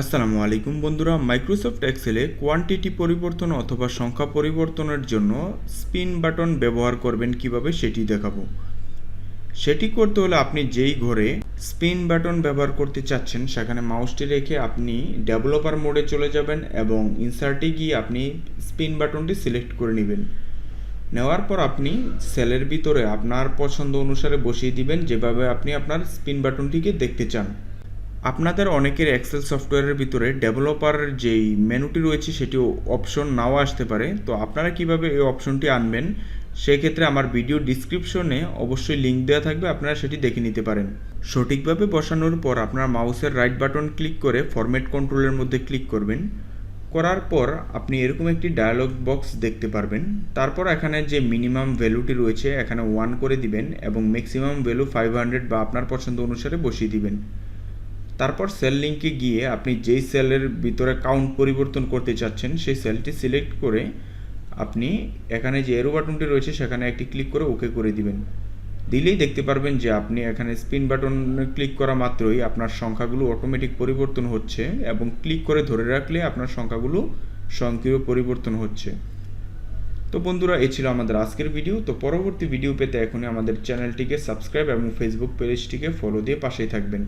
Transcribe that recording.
আসসালামু আলাইকুম বন্ধুরা মাইক্রোসফট এক্সেলে কোয়ান্টিটি পরিবর্তন অথবা সংখ্যা পরিবর্তনের জন্য স্পিন বাটন ব্যবহার করবেন কীভাবে সেটি দেখাবো। সেটি করতে হলে আপনি যেই ঘরে স্পিন বাটন ব্যবহার করতে চাচ্ছেন, সেখানে মাউসটি রেখে আপনি ডেভেলপার মোডে চলে যাবেন এবং ইনসার্টে গিয়ে আপনি স্পিন বাটনটি সিলেক্ট করে নেবেন। নেওয়ার পর আপনি সেলের ভিতরে আপনার পছন্দ অনুসারে বসিয়ে দিবেন, যেভাবে আপনি আপনার স্পিন বাটনটিকে দেখতে চান। আপনাদের অনেকের এক্সেল সফটওয়্যারের ভিতরে ডেভেলপার যেই মেনুটি রয়েছে সেটি অপশন নাও আসতে পারে। তো আপনারা কীভাবে এই অপশনটি আনবেন? সেক্ষেত্রে আমার ভিডিও ডিসক্রিপশনে অবশ্যই লিঙ্ক দেওয়া থাকবে, আপনারা সেটি দেখে নিতে পারেন। সঠিকভাবে বসানোর পর আপনার মাউসের রাইট বাটন ক্লিক করে ফরম্যাট কন্ট্রোলের মধ্যে ক্লিক করবেন। করার পর আপনি এরকম একটি ডায়ালগ বক্স দেখতে পারবেন। তারপর এখানে যে মিনিমাম ভ্যালুটি রয়েছে, এখানে ওয়ান করে দিবেন এবং ম্যাক্সিমাম ভ্যালু ফাইভ হান্ড্রেড বা আপনার পছন্দ অনুসারে বসিয়ে দিবেন। তারপর সেল লিঙ্কে গিয়ে আপনি যেই সেলের ভিতরে কাউন্ট পরিবর্তন করতে চাচ্ছেন, সেই সেলটি সিলেক্ট করে আপনি এখানে যে এরো বাটনটি রয়েছে, সেখানে একটি ক্লিক করে ওকে করে দিবেন। দিলেই দেখতে পারবেন যে আপনি এখানে স্পিন বাটন ক্লিক করা মাত্রই আপনার সংখ্যাগুলো অটোমেটিক পরিবর্তন হচ্ছে এবং ক্লিক করে ধরে রাখলে আপনার সংখ্যাগুলো স্বয়ংক্রিয় পরিবর্তন হচ্ছে। তো বন্ধুরা এই ছিল আমাদের আজকের ভিডিও তো পরবর্তী ভিডিও পেতে এখনই আমাদের চ্যানেলটিকে সাবস্ক্রাইব এবং ফেসবুক পেজটিকে ফলো দিয়ে পাশেই থাকবেন।